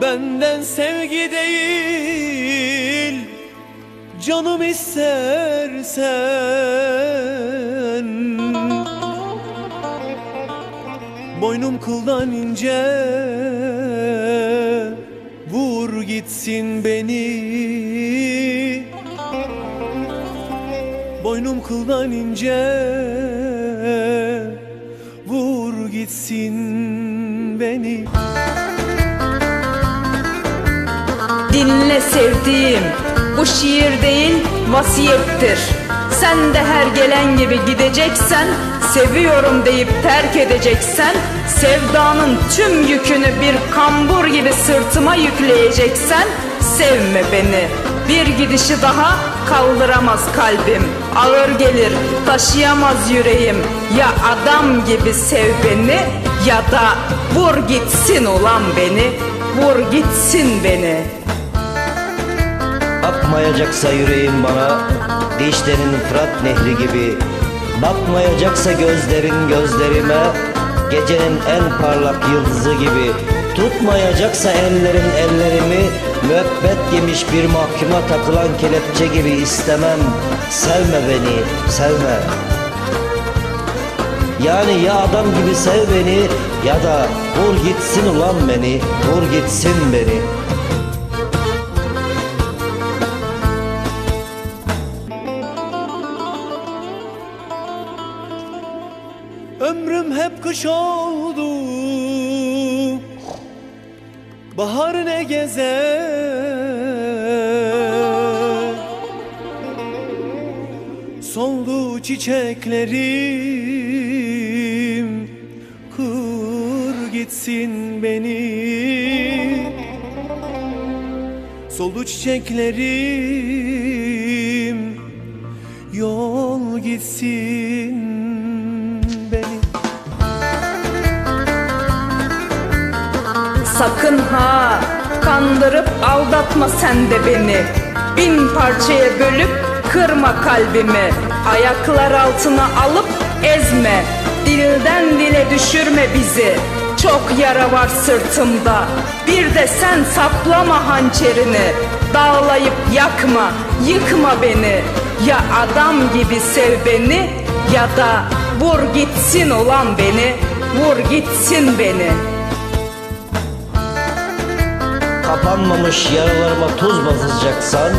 Benden sevgi değil Canım istersen. Boynum kıldan ince Vur gitsin beni. Boynum kıldan ince Vur gitsin beni Dinle sevdiğim, bu şiir değil vasiyettir. Sen de her gelen gibi gideceksen, seviyorum deyip terk edeceksen, sevdanın tüm yükünü bir kambur gibi sırtıma yükleyeceksen, sevme beni. Bir gidişi daha kaldıramaz kalbim. Ağır gelir, taşıyamaz yüreğim. Ya adam gibi sev beni ya da vur gitsin ulan beni. Vur gitsin beni. Akmayacaksa yüreğin bana Dişlerin Fırat nehri gibi. Bakmayacaksa gözlerin gözlerime Gecenin en parlak yıldızı gibi. Tutmayacaksa ellerin ellerimi Müebbet yemiş bir mahkuma takılan kelepçe gibi istemem. Sevme beni, sevme. Yani ya adam gibi sev beni Ya da vur gitsin ulan beni Vur gitsin beni Ömrüm hep kış oldu. Bahar ne gezer Soldu çiçeklerim. Kır gitsin beni. Soldu çiçeklerim. Yol gitsin Sakın ha kandırıp aldatma sen de beni. Bin parçaya bölüp kırma kalbimi. Ayaklar altına alıp ezme. Dilden dile düşürme bizi. Çok yara var sırtımda. Bir de sen saplama hançerini. Dağlayıp yakma, yıkma beni. Ya adam gibi sev beni Ya da vur gitsin olan beni Vur gitsin beni Kapanmamış yaralarıma tuz basacaksan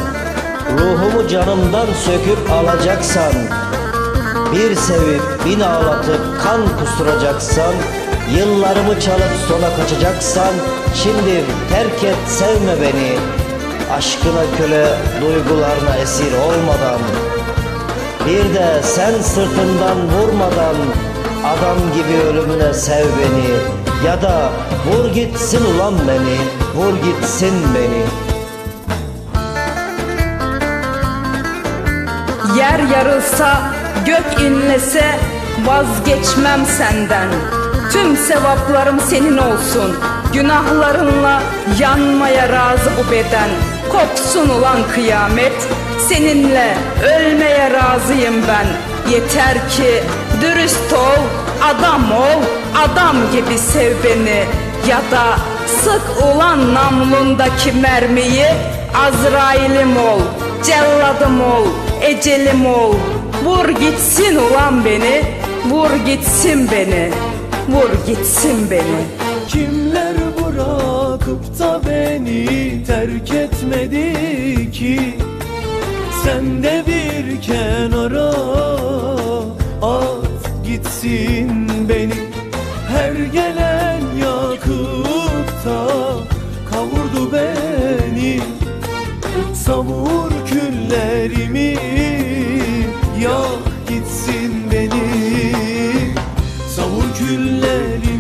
Ruhumu canımdan söküp alacaksan Bir sevip bin ağlatıp kan kusturacaksan Yıllarımı çalıp sona kaçacaksan Şimdi terk et sevme beni. Aşkına köle duygularına esir olmadan Bir de sen sırtından vurmadan Adam gibi ölümüne sev beni Ya da vur gitsin ulan beni Vur gitsin beni Yer yarılsa, gök inlese vazgeçmem senden. Tüm sevaplarım senin olsun. Günahlarınla yanmaya razı bu beden. Kopsun ulan kıyamet. Seninle ölmeye razıyım ben. Yeter ki dürüst ol, adam ol, adam gibi sev beni. Ya da sık ulan namlundaki mermiyi Azrail'im ol, celladım ol, ecelim ol. Vur gitsin ulan beni, vur gitsin beni, vur gitsin beni. Kimler bırakıp da beni terk etmedi ki Sen de bir kenara gitsin beni. Her gelen yakıp da kavurdu beni. Savur küllerimi yak gitsin beni. Savur küllerimi